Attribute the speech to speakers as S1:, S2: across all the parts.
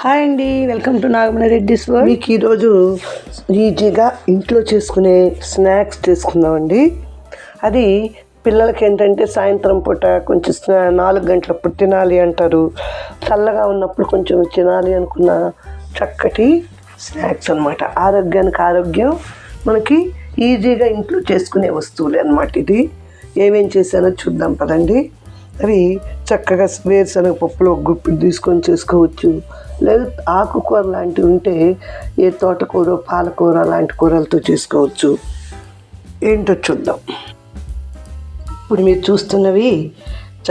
S1: Hi అండి welcome to Nagamani Reddy's world.
S2: మీకు ఈరోజు ఈజీగా ఇంట్లో చేసుకునే స్నాక్స్ చేసుకుందామండి. అది పిల్లలకి ఏంటంటే సాయంత్రం పూట కొంచెం స్నా- నాలుగు గంటలప్పుడు తినాలి అంటారు. చల్లగా ఉన్నప్పుడు కొంచెం తినాలి అనుకున్న చక్కటి స్నాక్స్ అనమాట ఆరోగ్యానికి ఆరోగ్యం మనకి ఈజీగా ఇంట్లో చేసుకునే వస్తువులే అనమాట ఇది. ఏమేం చేశానో చూద్దాం పదండి. అవి చక్కగా వేరుశనగ పప్పులో ఒక గుప్పిడి తీసుకొని చేసుకోవచ్చు. లేదు ఆకుకూర లాంటివి ఉంటే ఏ తోటకూర పాలకూర లాంటి కూరలతో చేసుకోవచ్చు. ఏంటో చూద్దాం. ఇప్పుడు మీరు చూస్తున్నవి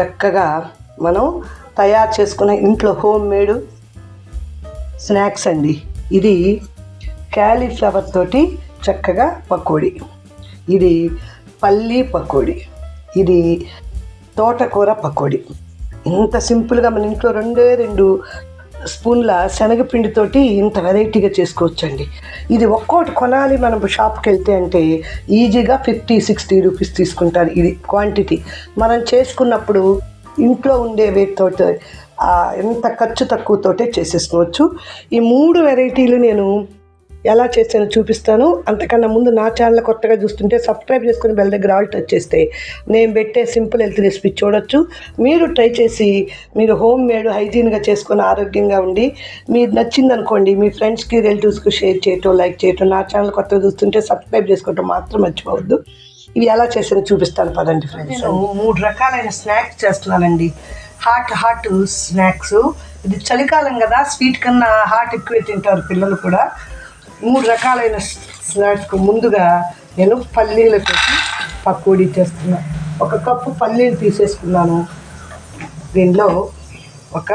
S2: చక్కగా మనం తయారు చేసుకున్న ఇంట్లో హోమ్ మేడ్ స్నాక్స్ అండి. ఇది క్యాలీఫ్లవర్ తోటి చక్కగా పకోడీ. ఇది పల్లీ పకోడీ. ఇది తోటకూర పకోడీ. ఇంత సింపుల్గా మన ఇంట్లో రెండే రెండు స్పూన్ల శనగపిండితోటి ఇంత వెరైటీగా చేసుకోవచ్చండి. ఇది ఒక్కోటి కొనాలి మనం షాప్కి వెళ్తే అంటే ఈజీగా ఫిఫ్టీ సిక్స్టీ రూపీస్ తీసుకుంటారు ఇది క్వాంటిటీ. మనం చేసుకున్నప్పుడు ఇంట్లో ఉండే వీటితోటి ఎంత ఖర్చు తక్కువతోటే చేసేసుకోవచ్చు. ఈ మూడు వెరైటీలు నేను ఎలా చేస్తానో చూపిస్తాను. అంతకన్నా ముందు నా ఛానల్ కొత్తగా చూస్తుంటే సబ్స్క్రైబ్ చేసుకుని బెల్ దగ్గర ఆల్ టచ్ చేస్తే నేను పెట్టే సింపుల్ హెల్త్ రెసిపీ చూడొచ్చు. మీరు ట్రై చేసి మీరు హోమ్ మేడ్ హైజీన్గా చేసుకొని ఆరోగ్యంగా ఉండి మీరు నచ్చింది అనుకోండి మీ ఫ్రెండ్స్కి రిలేటివ్స్కి షేర్ చేయటం లైక్ చేయటం నా ఛానల్ కొత్తగా చూస్తుంటే సబ్స్క్రైబ్ చేసుకోవటం మాత్రం మర్చిపోవద్దు. ఇవి ఎలా చేసానో చూపిస్తాను పదండి ఫ్రెండ్స్. నేను మూడు రకాలైన స్నాక్స్ చేస్తున్నానండి. Hot hot snacks. ఇది చలికాలం కదా స్వీట్ కన్నా హాట్ ఎక్కువ తింటారు పిల్లలు కూడా. మూడు రకాలైన స్నాక్స్కు ముందుగా నేను పల్లీల కోసం పకోడీ చేస్తున్నా. ఒక కప్పు పల్లీలు తీసేసుకున్నాను. దీనిలో ఒక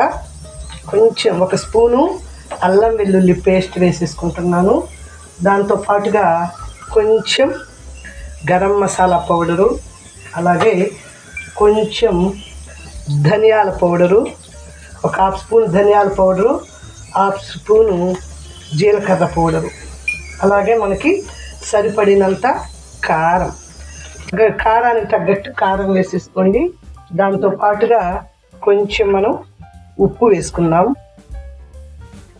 S2: కొంచెం ఒక స్పూను అల్లం వెల్లుల్లి పేస్ట్ వేసేసుకుంటున్నాను. దాంతో పాటుగా కొంచెం గరం మసాలా పౌడరు అలాగే కొంచెం ధనియాల పౌడరు ఒక హాఫ్ స్పూన్ ధనియాల పౌడరు హాఫ్ స్పూను జీలకర్ర పౌడరు. అలాగే మనకి సరిపడినంత కారం. కారానికి తగ్గట్టు కారం వేసేసుకోండి. దాంతో పాటుగా కొంచెం మనం ఉప్పు వేసుకుందాం.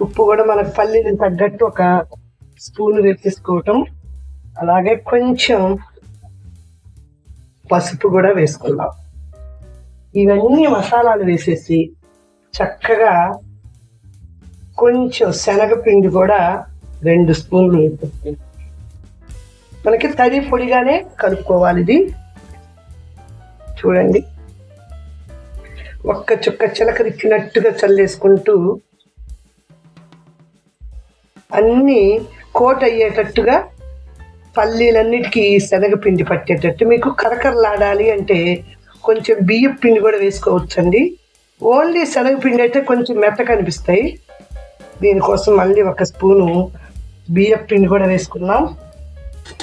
S2: ఉప్పు కూడా మనకు పల్లీలకు తగ్గట్టు ఒక స్పూన్ వేసేసుకోవటం. అలాగే కొంచెం పసుపు కూడా వేసుకుందాం. ఇవన్నీ మసాలాలు వేసేసి చక్కగా కొంచెం శనగపిండి కూడా రెండు స్పూన్లు వేసేసి మనకి తడి పొడిగానే కలుపుకోవాలి ఇది. చూడండి. ఒక్క చుక్క చిలకరిచ్చినట్టుగా చల్లేసుకుంటూ అన్నీ కోట్ అయ్యేటట్టుగా పల్లీలన్నిటికీ శనగపిండి పట్టేటట్టు మీకు కరకరలాడాలి అంటే కొంచెం బియ్యం పిండి కూడా వేసుకోవచ్చండి. ఓన్లీ శనగపిండి అయితే కొంచెం మెత్త కనిపిస్తాయి దీనికోసం మళ్ళీ ఒక స్పూను బియ్యం పిండి కూడా వేసుకున్నాం.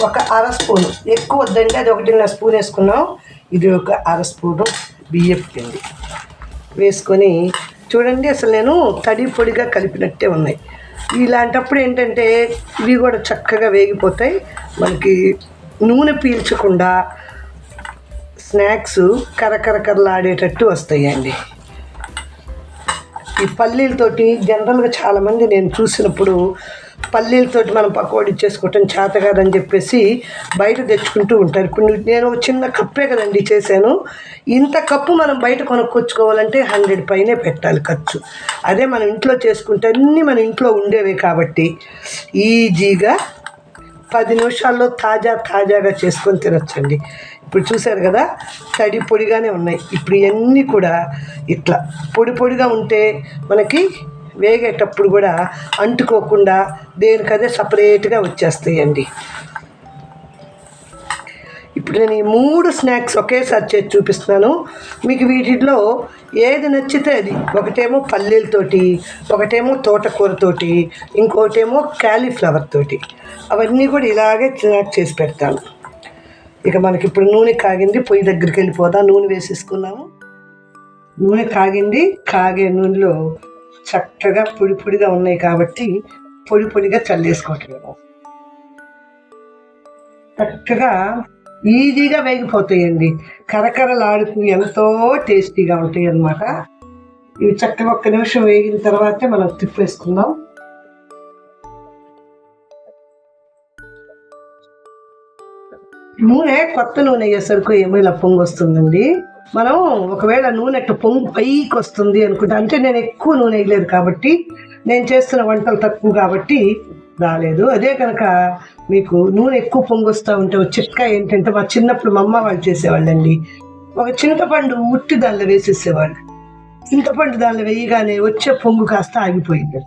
S2: ఒక అర స్పూను. ఎక్కువ వద్దంటే అది ఒకటిన్నర స్పూన్ వేసుకున్నాం. ఇది ఒక అర స్పూను బియ్యం పిండి వేసుకొని చూడండి అసలు నేను తడి పొడిగా కలిపినట్టే ఉన్నాయి. ఇలాంటప్పుడు ఏంటంటే ఇవి కూడా చక్కగా వేగిపోతాయి. మనకి నూనె పీల్చకుండా స్నాక్స్ కరకరకరలాడేటట్టు వస్తాయండి. ఈ పల్లీలతోటి జనరల్గా చాలామంది నేను చూసినప్పుడు పల్లీలతోటి మనం పకోడీ చేసుకోవటం చేత కాదని చెప్పేసి బయట తెచ్చుకుంటూ ఉంటారు. ఇప్పుడు నేను ఒక చిన్న కప్పే కదండి చేశాను. ఇంత కప్పు మనం బయట కొనుక్కొచ్చుకోవాలంటే హండ్రెడ్ పైనే పెట్టాలి ఖర్చు. అదే మనం ఇంట్లో చేసుకుంటే అన్నీ మన ఇంట్లో ఉండేవే కాబట్టి ఈజీగా పది నిమిషాల్లో తాజా తాజాగా చేసుకొని తినొచ్చండి. ఇప్పుడు చూశారు కదా తడి పొడిగానే ఉన్నాయి. ఇప్పుడు ఇవన్నీ కూడా ఇట్లా పొడి పొడిగా ఉంటే మనకి వేగేటప్పుడు కూడా అంటుకోకుండా దేనికదే సపరేట్గా వచ్చేస్తాయండి. ఇప్పుడు నేను ఈ మూడు స్నాక్స్ ఒకేసారి చేసి చూపిస్తున్నాను. మీకు వీటిలో ఏది నచ్చితే అది. ఒకటేమో పల్లీలతోటి ఒకటేమో తోటకూరతోటి ఇంకోటేమో క్యాలీఫ్లవర్ తోటి. అవన్నీ కూడా ఇలాగే స్నాక్ చేసి పెడతాను. ఇక మనకి ఇప్పుడు నూనె కాగింది పొయ్యి దగ్గరికి వెళ్ళిపోదాం నూనె వేసేసుకున్నాము. నూనె కాగింది కాగే నూనెలో చక్కగా పొడి పొడిగా ఉన్నాయి కాబట్టి పొడి పొడిగా చల్లేసుకోవట్లేము చక్కగా ఈజీగా వేగిపోతాయండి. కరకరలాడుతూ ఎంతో టేస్టీగా ఉంటాయి అన్నమాట ఇవి చక్కగా ఒక్క నిమిషం వేగిన తర్వాతే మనం తిప్పేసుకుందాం. నూనె కొత్త నూనె అయ్యేసరికి ఏమో ఇలా వస్తుందండి మనం ఒకవేళ నూనె అట్లా పొంగు పైకి వస్తుంది అనుకుంటా అంటే నేను ఎక్కువ నూనె వేయలేదు కాబట్టి నేను చేస్తున్న వంటలు తక్కువ కాబట్టి రాలేదు. అదే కనుక మీకు నూనె ఎక్కువ పొంగు వస్తూ ఉంటే ఒక చిట్కా ఏంటంటే మా చిన్నప్పుడు మా అమ్మ వాళ్ళు చేసేవాళ్ళండి. ఒక చింతపండు ఉట్టి దానిలో వేసేసేవాళ్ళు. చింతపండు దానిలో వేయగానే వచ్చే పొంగు కాస్త ఆగిపోయింది.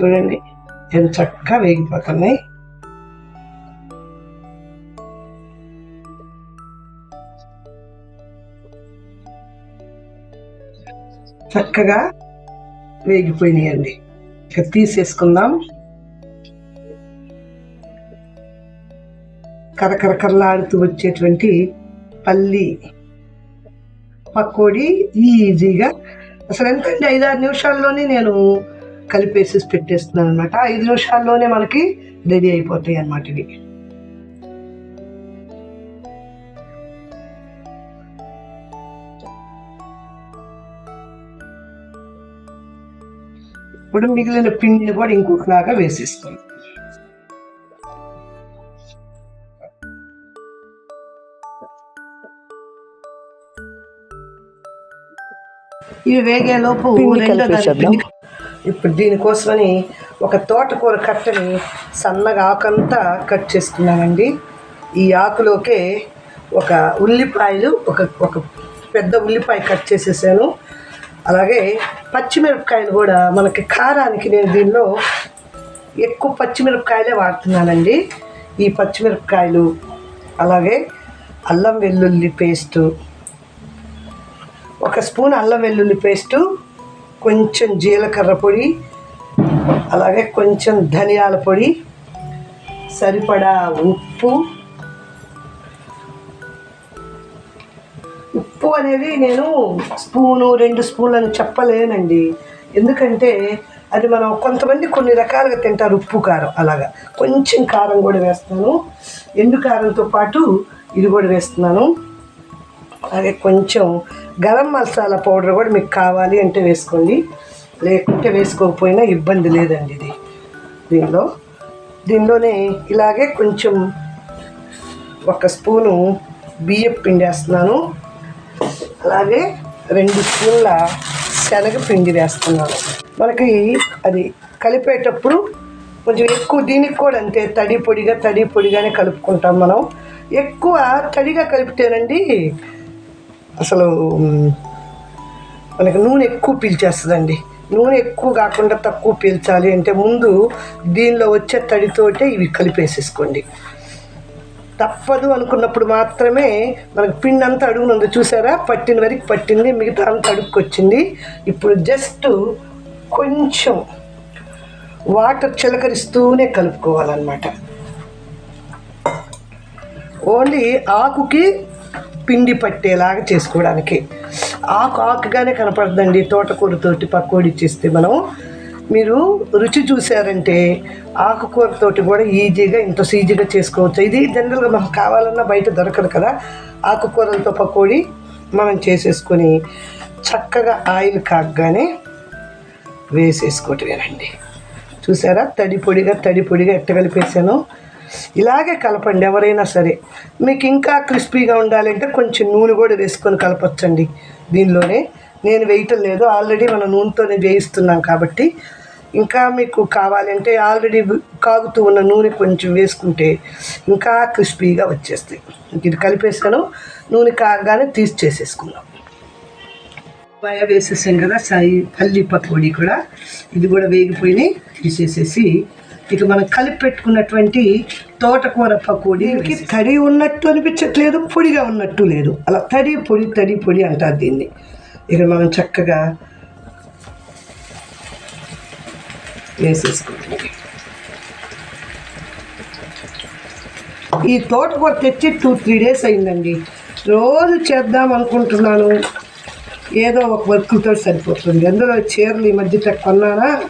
S2: చూడండి ఎంత చక్కగా వేగిపోతున్నాయి. చక్కగా వేగిపోయినాయండి. ఇక తీసేసుకుందాం. కరకరకరలాడుతూ వచ్చేటువంటి పల్లి పకోడీ ఈజీగా. అసలు ఎంతండి? ఐదు ఆరు నిమిషాల్లోనే నేను కలిపేసి పెట్టేస్తున్నాను అనమాట ఐదు నిమిషాల్లోనే మనకి రెడీ అయిపోతాయి అన్నమాట ఇవి. ఇప్పుడు మిగిలిన పిండిని కూడా ఇంకొకలాగా వేసేసుకోండి. ఇవి వేగేలోపు రెండో ఇప్పుడు దీనికోసమని ఒక తోటకూర కట్టని సన్నగా ఆకంతా కట్ చేసుకున్నానండి ఈ ఆకులోకే ఒక ఉల్లిపాయలు ఒక ఒక పెద్ద ఉల్లిపాయ కట్ చేసేసాను. అలాగే పచ్చిమిరపకాయలు కూడా మనకి కారానికి నేను దీనిలో ఎక్కువ పచ్చిమిరపకాయలే వాడుతున్నానండి. ఈ పచ్చిమిరపకాయలు అలాగే అల్లం వెల్లుల్లి పేస్టు ఒక స్పూన్ అల్లం వెల్లుల్లి పేస్టు కొంచెం జీలకర్ర పొడి అలాగే కొంచెం ధనియాల పొడి సరిపడా ఉప్పు ఉప్పు అనేది నేను స్పూను రెండు స్పూన్లను చెప్పలేనండి. ఎందుకంటే అది మనం కొంతమంది కొన్ని రకాలుగా తింటారు ఉప్పు కారం అలాగా. కొంచెం కారం కూడా వేస్తాను. ఎండు కారంతో పాటు ఇది కూడా వేస్తున్నాను. అలాగే కొంచెం గరం మసాలా పౌడర్ కూడా మీకు కావాలి అంటే వేసుకోండి. లేకుంటే వేసుకోకపోయినా ఇబ్బంది లేదండి ఇది. దీనిలో దీనిలోనే ఇలాగే కొంచెం ఒక స్పూను బియ్యం పిండి వేస్తున్నాను. అలాగే రెండు స్పూన్ల శనగపిండి వేస్తున్నాను. మనకి అది కలిపేటప్పుడు కొంచెం ఎక్కువ దీనికి కూడా అంతే తడి పొడిగా తడి పొడిగానే కలుపుకుంటాం మనం. ఎక్కువ తడిగా కలిపితేనండి అసలు మనకి నూనె ఎక్కువ పీల్చేస్తుందండి. నూనె ఎక్కువ కాకుండా తక్కువ పీల్చాలి అంటే ముందు దీనిలో వచ్చే తడితోటే ఇవి కలిపేసేసుకోండి. తప్పదు అనుకున్నప్పుడు మాత్రమే మనకు పిండి అంతా అడుగునుంది. చూసారా? పట్టిన వరకు పట్టింది మిగతా అంతా అడుక్కొచ్చింది. ఇప్పుడు జస్ట్ కొంచెం వాటర్ చిలకరిస్తూనే కలుపుకోవాలన్నమాట. ఓన్లీ ఆకుకి పిండి పట్టేలాగా చేసుకోవడానికి. ఆకు ఆకుగానే కనపడదండి. తోటకూరతోటి పకోడీ చేస్తే మనం మీరు రుచి చూసారంటే ఆకుకూరతోటి కూడా ఈజీగా ఇంత ఈజీగా చేసుకోవచ్చు. ఇది జనరల్గా మనకు కావాలన్నా బయట దొరకదు కదా. ఆకుకూరలతో పకోడీ మనం చేసేసుకొని చక్కగా ఆయిల్ కాగ్గానే వేసేసుకోవటమేనండి. చూసారా? తడి పొడిగా తడి పొడిగా ఇలాగే కలపండి ఎవరైనా సరే. మీకు ఇంకా క్రిస్పీగా ఉండాలంటే కొంచెం నూనె కూడా వేసుకొని కలపచ్చండి. దీనిలోనే నేను వేయటం లేదు. ఆల్రెడీ మనం నూనెతోనే వేయిస్తున్నాం కాబట్టి ఇంకా మీకు కావాలంటే ఆల్రెడీ కాగుతూ ఉన్న నూనె కొంచెం వేసుకుంటే ఇంకా క్రిస్పీగా వచ్చేస్తాయి. ఇది కలిపేసాను నూనె కాగానే తీసి చేసేసుకుందాం. పాయ వేసేసాం కదా సాయి పల్లి పకోడీ కూడా. ఇది కూడా వేగిపోయినాయి. తీసేసేసి ఇక మనం కలిపి పెట్టుకున్నటువంటి తోటకూర పకోడీకి తడి ఉన్నట్టు అనిపించట్లేదు పొడిగా ఉన్నట్టు లేదు. అలా తడి పొడి తడి పొడి అంటారు దీన్ని. ఇక మనం చక్కగా వేసేసుకుంటాం ఈ తోటకూర తెచ్చి టూ త్రీ డేస్ అయిందండి. రోజు చేద్దాం అనుకుంటున్నాను. ఏదో ఒక వర్క్తో సరిపోతుంది. అందులో చీరలు ఈ మధ్య కొన్నానా?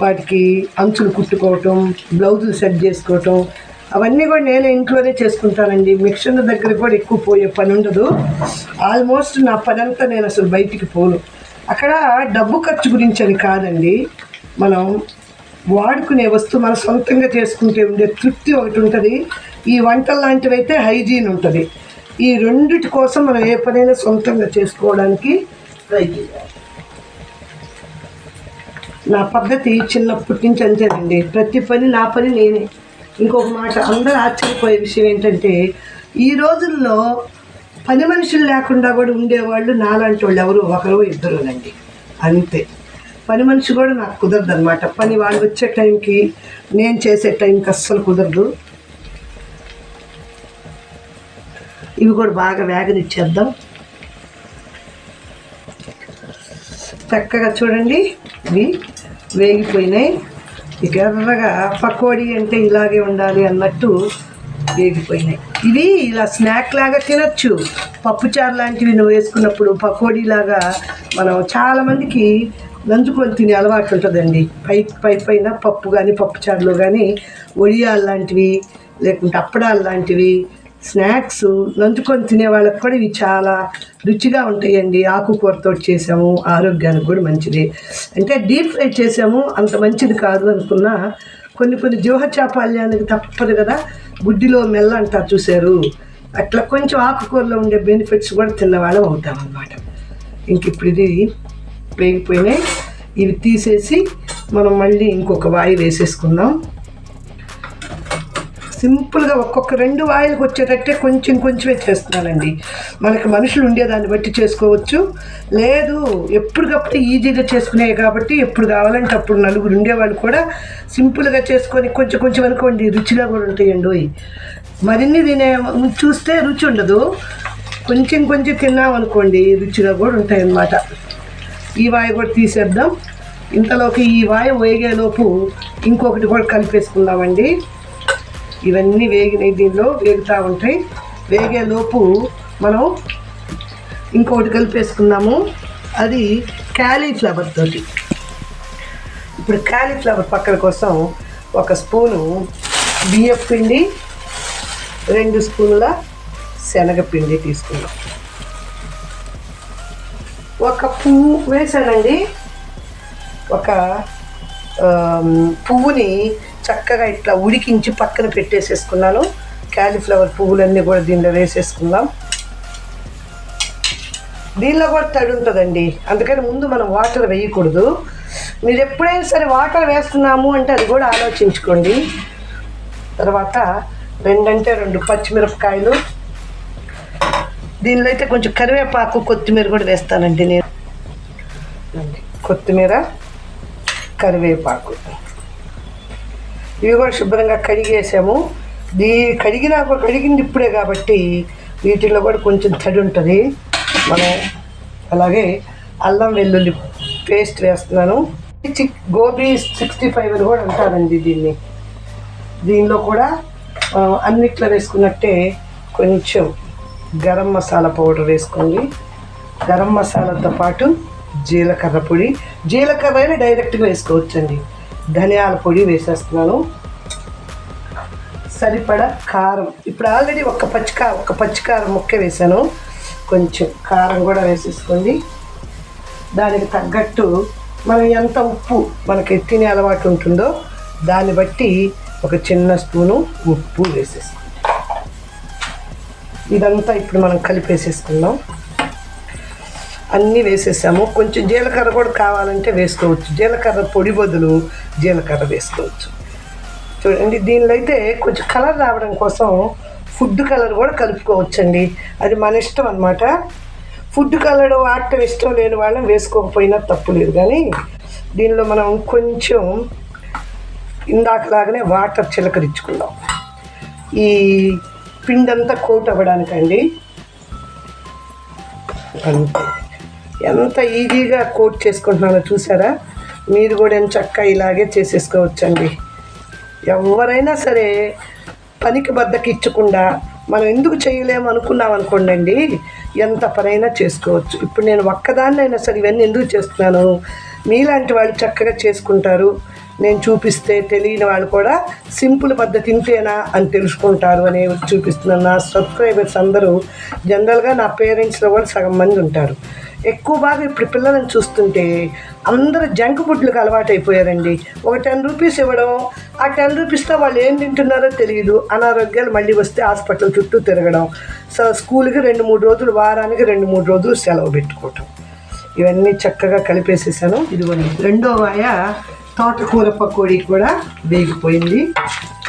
S2: వాటికి అంచులు కుట్టుకోవటం బ్లౌజులు సెట్ చేసుకోవటం అవన్నీ కూడా నేను ఇంట్లోనే చేసుకుంటానండి. మిక్షన్ దగ్గర కూడా ఎక్కువ పోయే పని ఉండదు. ఆల్మోస్ట్ నా పని అంతా నేను అసలు బయటికి పోను. అక్కడ డబ్బు ఖర్చు గురించి అని కాదండి. మనం వాడుకునే వస్తువు మన సొంతంగా చేసుకుంటే ఉండే తృప్తి ఒకటి ఉంటుంది. ఈ వంటలు లాంటివి అయితే హైజీన్ ఉంటుంది. ఈ రెండిటి కోసం మనం ఏ పనైనా సొంతంగా చేసుకోవడానికి ట్రై చేయాలి. నా పద్ధతి చిన్నప్పటి నుంచి అంతేనండి. ప్రతి పని నా పని నేనే. ఇంకొక మాట అందరూ ఆశ్చర్యపోయే విషయం ఏంటంటే ఈ రోజుల్లో పని మనుషులు లేకుండా కూడా ఉండేవాళ్ళు నాలాంటి వాళ్ళు ఎవరు ఒకరు ఇద్దరునండి. అంతే. పని మనిషి కూడా నాకు కుదరదు అనమాట పని వాళ్ళు వచ్చే టైంకి నేను చేసే టైంకి అస్సలు కుదరదు. ఇవి కూడా బాగా వేగనిచ్చేద్దాం. చక్కగా చూడండి ఇవి వేగిపోయినాయి. ఇక ఎర్రగా పకోడీ అంటే ఇలాగే ఉండాలి అన్నట్టు వేగిపోయినాయి. ఇవి ఇలా స్నాక్ లాగా తినచ్చు. పప్పుచారు లాంటివి నువ్వు వేసుకున్నప్పుడు పకోడీ లాగా మనం చాలామందికి నంచుకొని తినే అలవాటు ఉంటుందండి. పై పై పైన పప్పు కానీ పప్పుచారులో కానీ ఒడియాలు లాంటివి లేకుంటే అప్పడాలు లాంటివి స్నాక్స్ నంచుకొని తినే వాళ్ళకి కూడా ఇవి చాలా రుచిగా ఉంటాయండి. ఆకుకూరతో చేసాము ఆరోగ్యానికి కూడా మంచిది. అంటే డీప్ ఫ్రై చేసాము అంత మంచిది కాదు అనుకున్నా కొన్ని కొన్ని జీవహత్యాపాల్యానికి తప్పదు కదా. గుడ్డిలో మెల్ల అంటారు చూశారు. అట్లా కొంచెం ఆకుకూరలో ఉండే బెనిఫిట్స్ కూడా తిన్నవాళ్ళం అవుతామన్నమాట ఇంక ఇప్పుడు ఇది వేగిపోయినాయి. ఇవి తీసేసి మనం మళ్ళీ ఇంకొక వాయి వేసేసుకుందాం. సింపుల్గా ఒక్కొక్క రెండు వాయిలకు వచ్చేటట్టే కొంచెం కొంచెమే చేస్తున్నానండి. మనకి మనుషులు ఉండేదాన్ని బట్టి చేసుకోవచ్చు. లేదు ఎప్పటికప్పుడు ఈజీగా చేసుకునేవి కాబట్టి ఎప్పుడు కావాలంటే అప్పుడు నలుగురు ఉండేవాళ్ళు కూడా సింపుల్గా చేసుకొని కొంచెం కొంచెం అనుకోండి రుచిగా కూడా ఉంటాయండి మరిన్ని తినే చూస్తే రుచి ఉండదు. కొంచెం కొంచెం తిన్నాం అనుకోండి రుచిగా కూడా ఉంటాయన్నమాట. ఈ వాయి కూడా తీసేద్దాం. ఇంతలోకి ఈ వాయి వేగేలోపు ఇంకొకటి కూడా కలిపేసుకుందామండి. ఇవన్నీ వేగినాయి దీనిలో వేగుతూ ఉంటాయి. వేగేలోపు మనం ఇంకొకటి కలిపేసుకుందాము. అది క్యాలీఫ్లవర్ తోటి. ఇప్పుడు క్యాలీఫ్లవర్ పక్కన కోసం ఒక స్పూను బియ్యపు పిండి రెండు స్పూన్ల శనగపిండి తీసుకుందాం. ఒక పువ్వు వేసానండి ఒక పువ్వుని చక్కగా ఇట్లా ఉడికించి పక్కన పెట్టేసేసుకున్నాను. క్యాలీఫ్లవర్ పువ్వులన్నీ కూడా దీనిలో వేసేసుకుందాం. దీనిలో కూడా తడి ఉంటుందండి. అందుకని ముందు మనం వాటర్ వేయకూడదు. మీరు ఎప్పుడైనా సరే వాటర్ వేస్తున్నాము అంటే అది కూడా ఆలోచించుకోండి. తర్వాత రెండంటే రెండు పచ్చిమిరపకాయలు దీనిలో అయితే కొంచెం కరివేపాకు కొత్తిమీర కూడా వేస్తానండి నేను. కొత్తిమీర కరివేపాకు. ఇవి కూడా శుభ్రంగా కడిగేసాము. దీ కడిగినా కూడా కడిగింది ఇప్పుడే కాబట్టి వీటిలో కూడా కొంచెం తడి ఉంటుంది. మనం అలాగే అల్లం వెల్లుల్లి పేస్ట్ వేస్తున్నాను. చిక్ గోబీ సిక్స్టీ ఫైవ్ అని కూడా అంటారండి దీన్ని. దీనిలో కూడా అన్నిట్లో వేసుకున్నట్టే కొంచెం గరం మసాలా పౌడర్ వేసుకోండి గరం మసాలాతో పాటు జీలకర్ర పొడి. జీలకర్ర అయినా డైరెక్ట్గా వేసుకోవచ్చండి. ధనియాల పొడి వేసేస్తున్నాను. సరిపడా కారం. ఇప్పుడు ఆల్రెడీ ఒక పచ్చికా ఒక పచ్చికారం ముక్క వేసాను. కొంచెం కారం కూడా వేసేసుకోండి. దానికి తగ్గట్టు మనం ఎంత ఉప్పు మనకి తినే అలవాటు ఉంటుందో దాన్ని బట్టి ఒక చిన్న స్పూను ఉప్పు వేసేసుకోండి. ఇదంతా ఇప్పుడు మనం కలిపేసేసుకుందాం. అన్నీ వేసేసాము. కొంచెం జీలకర్ర కూడా కావాలంటే వేసుకోవచ్చు. జీలకర్ర పొడి బదులు జీలకర్ర వేసుకోవచ్చు. చూడండి దీనిలో అయితే కొంచెం కలర్ రావడం కోసం ఫుడ్ కలర్ కూడా కలుపుకోవచ్చండి. అది మన ఇష్టం అనమాట ఫుడ్ కలర్ వాడటం ఇష్టం లేని వాళ్ళని వేసుకోకపోయినా తప్పు లేదు. కానీ దీనిలో మనం కొంచెం ఇందాకలాగానే వాటర్ చిలకరించుకుందాం. ఈ పిండి అంతా కోట్ అవ్వడానికండి. అంతే. ఎంత ఈజీగా కోట్ చేసుకుంటున్నానో చూసారా? మీరు కూడా ఎంత చక్కగా ఇలాగే చేసేసుకోవచ్చండి. ఎవరైనా సరే పనికి బద్దకిచ్చకుండా మనం ఎందుకు చేయలేము అనుకున్నాం అనుకోండి ఎంత పనైనా చేసుకోవచ్చు. ఇప్పుడు నేను ఒక్కదాన్నైనా సరే ఇవన్నీ ఎందుకు చేస్తున్నాను? మీలాంటి వాళ్ళు చక్కగా చేసుకుంటారు. నేను చూపిస్తే తెలియని వాళ్ళు కూడా సింపుల్ పద్ధతి ఇంతేనా అని తెలుసుకుంటారు అని చూపిస్తున్నాను నా సబ్స్క్రైబర్స్ అందరూ జనరల్గా నా పేరెంట్స్లో కూడా సగం మంది ఉంటారు. ఎక్కువ బాగా ఇప్పుడు పిల్లలను చూస్తుంటే అందరూ జంక్ ఫుడ్లకు అలవాటైపోయారండి. ఒక టెన్ రూపీస్ ఇవ్వడం ఆ టెన్ రూపీస్తో వాళ్ళు ఏం తింటున్నారో తెలియదు అనారోగ్యాలు మళ్ళీ వస్తే హాస్పిటల్ చుట్టూ తిరగడం సో స్కూల్కి రెండు మూడు రోజులు వారానికి రెండు మూడు రోజులు సెలవు పెట్టుకోవటం. ఇవన్నీ చక్కగా కలిపేసేసాను. ఇదిగోండి. రెండో వాయ తోటకూర పకోడీ కూడా వేగిపోయింది.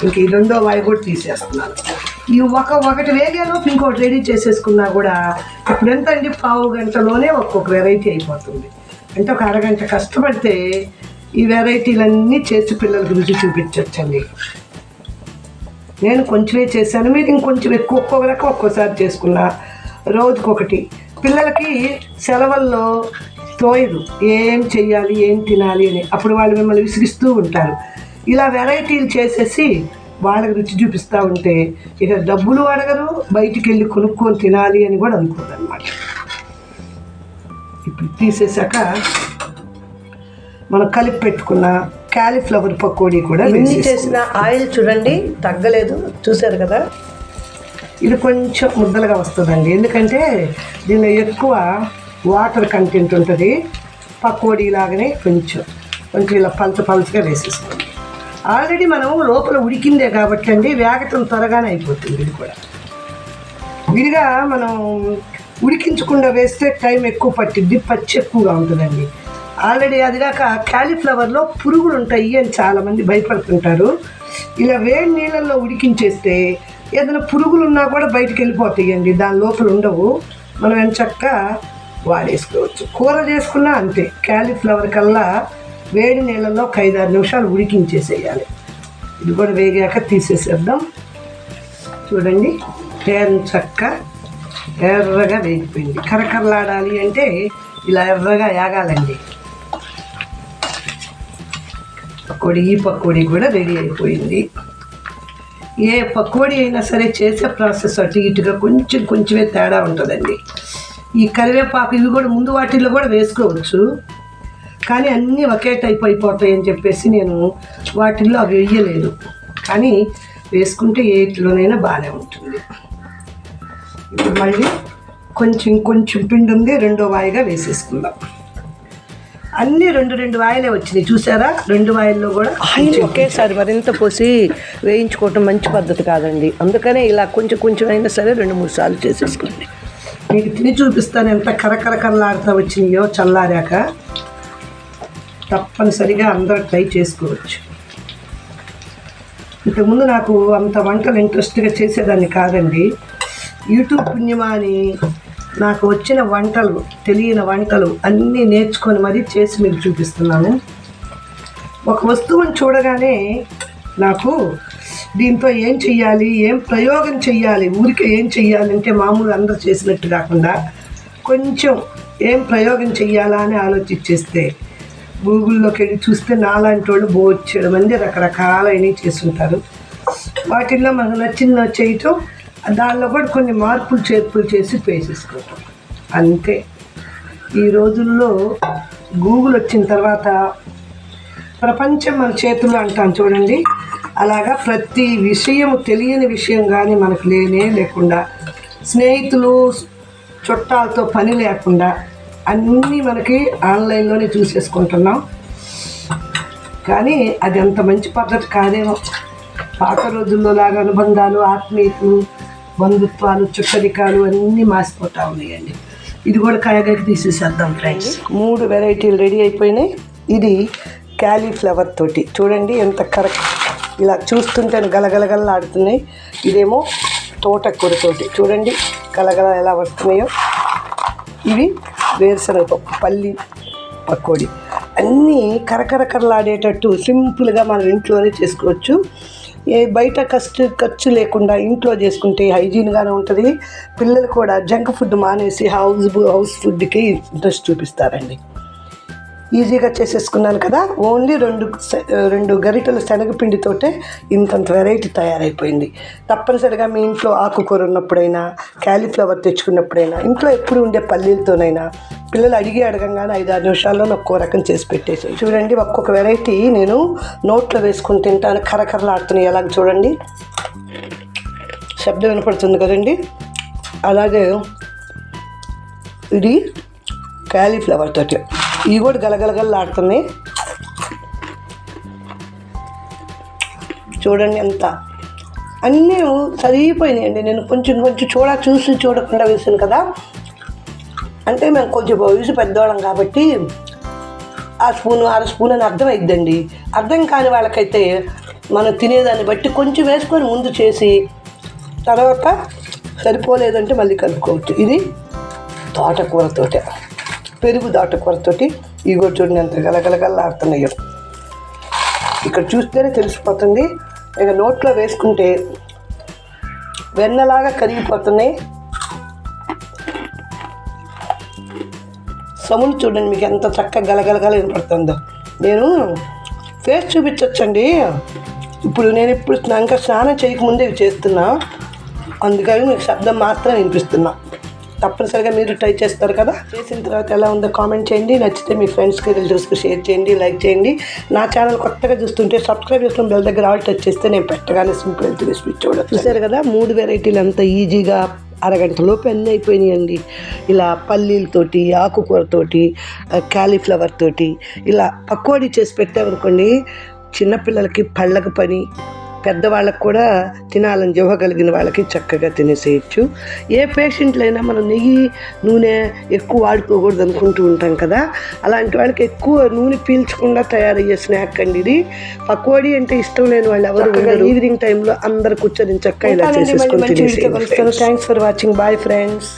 S2: ఇంక ఈ రెండో వాయి కూడా తీసేస్తున్నాను. ఈ ఒక ఒకటి వేగేలోపు ఇంకోటి రెడీ చేసేసుకున్నా కూడా ఇప్పుడు ఎంత అండి? పావు గంటలోనే ఒక్కొక్క వెరైటీ అయిపోతుంది. అంటే ఒక అరగంట కష్టపడితే ఈ వెరైటీలన్నీ చేసి పిల్లలకు రుచి చూపించవచ్చండి నేను కొంచెమే చేశాను. మీరు ఇంకొంచెం ఎక్కువ ఒక్కొక్క రకం ఒక్కోసారి చేసుకున్నా. రోజుకొకటి. పిల్లలకి సెలవుల్లో తోయదు. ఏం చెయ్యాలి ఏం తినాలి అని అప్పుడు వాళ్ళు మిమ్మల్ని విసిగిస్తూ ఉంటారు. ఇలా వెరైటీలు చేసేసి వాళ్ళకి రుచి చూపిస్తూ ఉంటే ఇక డబ్బులు అడగరు బయటికి వెళ్ళి కొనుక్కొని తినాలి అని కూడా అనుకోరు అనమాట ఇప్పుడు తీసేసాక మనం కలిపి పెట్టుకున్న క్యాలీఫ్లవర్ పకోడీ కూడా
S1: ఎన్ని చేసిన ఆయిల్ చూడండి తగ్గలేదు చూసారు కదా?
S2: ఇది కొంచెం ముద్దలుగా వస్తుందండి. ఎందుకంటే దీనిలో ఎక్కువ వాటర్ కంటెంట్ ఉంటుంది పకోడీ లాగానే కొంచెం కొంచెం ఇలా పలచ పలచగా వేసేసుకోండి ఆల్రెడీ మనం లోపల ఉడికిందే కాబట్టి అండి వేగటం త్వరగానే అయిపోతుంది ఇది కూడా. విడిగా మనం ఉడికించకుండా వేస్తే టైం ఎక్కువ పట్టిద్ది పచ్చి ఎక్కువగా ఉంటుందండి. ఆల్రెడీ అదిగాక క్యాలీఫ్లవర్లో పురుగులు ఉంటాయి అని చాలామంది భయపడుతుంటారు. ఇలా వేడి నీళ్ళల్లో ఉడికించేస్తే ఏదైనా పురుగులు ఉన్నా కూడా బయటికి వెళ్ళిపోతాయండి దాని లోపల ఉండవు. మనం ఎంచక్క వాడేసుకోవచ్చు. కూర చేసుకున్నా అంతే. క్యాలీఫ్లవర్ కల్లా వేడి నీళ్ళల్లో ఒక ఐదారు నిమిషాలు ఉడికించేసేయాలి. ఇది కూడా వేగాక తీసేసేద్దాం. చూడండి చక్క ఎర్రగా వేగిపోయింది. కరకరలాడాలి అంటే ఇలా ఎర్రగా యాగాలండి. పకోడీ ఈ పకోడీ కూడా రెడీ అయిపోయింది. ఏ పకోడీ అయినా సరే చేసే ప్రాసెస్ అటు ఇటుగా కొంచెం కొంచెమే తేడా ఉంటుందండి. ఈ కరివేపాకు ఇవి కూడా ముందు వాటిల్లో కూడా వేసుకోవచ్చు. కానీ అన్నీ ఒకే టైప్ అయిపోతాయి అని చెప్పేసి నేను వాటిల్లో అవి వేయలేదు. కానీ వేసుకుంటే ఏటిలోనైనా బాగానే ఉంటుంది. ఇప్పుడు మళ్ళీ కొంచెం కొంచెం పిండి ఉంది రెండో వాయిగా వేసేసుకుందాం. అన్నీ రెండు రెండు వాయిలే వచ్చినాయి చూసారా? రెండు వాయిల్లో కూడా
S1: ఆయిల్ ఒకేసారి మరింత పోసి వేయించుకోవటం మంచి పద్ధతి కాదండి. అందుకనే ఇలా కొంచెం కొంచెం అయినా సరే రెండు మూడు సార్లు చేసేసుకోండి.
S2: మీకు తిని చూపిస్తాను ఎంత కరకరకరలాడుతూ వచ్చినాయో చల్లారాక తప్పనిసరిగా అందరూ ట్రై చేసుకోవచ్చు. ఇంతకుముందు నాకు అంత వంటలు ఇంట్రెస్ట్గా చేసేదాన్ని కాదండి. యూట్యూబ్ పుణ్యమా అని నాకు వచ్చిన వంటలు తెలియని వంటలు అన్నీ నేర్చుకొని మరీ చేసి మీకు చూపిస్తున్నాను. ఒక వస్తువుని చూడగానే నాకు దీంతో ఏం చెయ్యాలి? ఏం ప్రయోగం చెయ్యాలి? ఊరికే ఏం చెయ్యాలంటే మామూలు అందరూ చేసినట్టు కాకుండా కొంచెం ఏం ప్రయోగం చెయ్యాలా అని ఆలోచించేస్తే గూగుల్లోకి వెళ్ళి చూస్తే నాలాంటి వాళ్ళు బోచ్చేడు మంది రకరకాలైనవి చేస్తుంటారు. వాటిల్లో మనకు నచ్చిన చేయటం దానిలో కూడా కొన్ని మార్పులు చేర్పులు చేసి వేసేసుకోవటం అంతే. ఈ రోజుల్లో గూగుల్ వచ్చిన తర్వాత ప్రపంచం మన చేతుల్లో అంటాం చూడండి. అలాగా ప్రతి విషయం తెలియని విషయం కానీ మనకు లేనే లేకుండా స్నేహితులు చుట్టాలతో పని లేకుండా అన్నీ మనకి ఆన్లైన్లోనే చూసేసుకుంటున్నాం. కానీ అది అంత మంచి పద్ధతి కాదేమో. పాత రోజుల్లో లాగా అనుబంధాలు ఆత్మీయతలు బంధుత్వాలు చుట్టరికాలు అన్నీ మాసిపోతూ ఉన్నాయండి. ఇది కూడా కాయగాకి తీసేసేద్దాం ఫ్రెండ్స్. మూడు వెరైటీలు రెడీ అయిపోయినాయి. ఇది క్యాలీఫ్లవర్ తోటి. చూడండి ఎంత కరెక్ట్ ఇలా చూస్తుంటే గలగలగలలాడుతున్నాయి ఇదేమో తోటకూరతోటి. చూడండి గలగల ఎలా వస్తున్నాయో. ఇవి వేరుశనగ పప్పు పల్లి పకోడీ. అన్నీ కరకరకరలాడేటట్టు సింపుల్గా మనం ఇంట్లోనే చేసుకోవచ్చు. ఏ బయట ఖర్చు ఖర్చు లేకుండా ఇంట్లో చేసుకుంటే హైజీన్గానే ఉంటుంది. పిల్లలు కూడా జంక్ ఫుడ్ మానేసి హౌస్ హౌస్ ఫుడ్కి ఇంట్రెస్ట్ చూపిస్తారండి. ఈజీగా చేసేసుకున్నాను కదా. ఓన్లీ రెండు రెండు గరిటెల శనగపిండితోటే ఇంతంత వెరైటీ తయారైపోయింది. తప్పనిసరిగా మీ ఇంట్లో ఆకుకూర ఉన్నప్పుడైనా క్యాలీఫ్లవర్ తెచ్చుకున్నప్పుడైనా ఇంట్లో ఎప్పుడు ఉండే పల్లీలతోనైనా పిల్లలు అడిగి అడగంగానే ఐదు ఆరు నిమిషాల్లో ఒక్కో రకం చేసి పెట్టేసి చూడండి ఒక్కొక్క వెరైటీ నేను నోట్లో వేసుకుని తింటాను. కరకరలాడుతున్నాయి ఎలాగ చూడండి. శబ్దం వినపడుతుంది కదండి. అలాగే ఇది క్యాలీఫ్లవర్ తోటి. ఇవి కూడా గలగలగలాడుతున్నాయి చూడండి ఎంత. అన్నీ సరిగిపోయినాయండి. నేను కొంచెం కొంచెం చూడ చూసి చూడకుండా వేసాను కదా. అంటే మేము కొంచెం వయసు పెద్దవాళ్ళం కాబట్టి ఆ స్పూన్ అర స్పూన్ అని అర్థం అర్థం కాని వాళ్ళకైతే మనం తినేదాన్ని బట్టి కొంచెం వేసుకొని ముందు చేసి తర్వాత సరిపోలేదంటే మళ్ళీ కలుపుకోవచ్చు. ఇది తోటకూరతోటే. పెరుగు తోటకూరతోటి కొరతోటి ఇగో చూడండి ఎంత గలగలగలాడుతున్నాయో ఇక్కడ చూస్తేనే తెలిసిపోతుంది. ఇక నోట్లో వేసుకుంటే వెన్నలాగా కరిగిపోతున్నాయి. సములు చూడండి మీకు ఎంత చక్కగా గలగలగల వినపడుతుందో. నేను ఫేస్ చూపించవచ్చండి ఇప్పుడు నేను ఇప్పుడు ఇంకా స్నానం చేయకముందే ఇవి చేస్తున్నా. అందుకని మీకు శబ్దం మాత్రం వినిపిస్తున్నా. తప్పనిసరిగా మీరు ట్రై చేస్తారు కదా? చేసిన తర్వాత ఎలా ఉందో కామెంట్ చేయండి. నచ్చితే మీ ఫ్రెండ్స్కి రిలేటివ్స్కి షేర్ చేయండి లైక్ చేయండి. నా ఛానల్ కొత్తగా చూస్తుంటే సబ్స్క్రైబ్ చేసుకుని బెల్ దగ్గర ఆల్ టచ్ చేస్తే నేను పెట్టగానే సింపుల్ హెల్త్ రెసిపీ చూడచ్చు. చూసారు కదా? మూడు వెరైటీలు అంత ఈజీగా అరగంటలోపు అన్నీ అయిపోయినాయండి. ఇలా పల్లీలతోటి ఆకుకూరతోటి క్యాలీఫ్లవర్ తోటి ఇలా పకోడీ చేసి పెట్టామనుకోండి చిన్నపిల్లలకి పళ్ళకు పని పెద్దవాళ్ళకి కూడా తినాలని జివ్వ కలిగిన వాళ్ళకి చక్కగా తినేసేయచ్చు. ఏ పేషెంట్లైనా మనం నెయ్యి నూనె ఎక్కువ వాడుకోకూడదు అనుకుంటూ ఉంటాం కదా. అలాంటి వాళ్ళకి ఎక్కువ నూనె పీల్చకుండా తయారయ్యే స్నాక్ అండి ఇది. పకోడీ అంటే ఇష్టం లేని వాళ్ళు ఎవరు ఈవినింగ్ టైంలో అందరు కూర్చొని చక్కగా ఇలా చేసేసుకొని thanks for watching. Bye friends.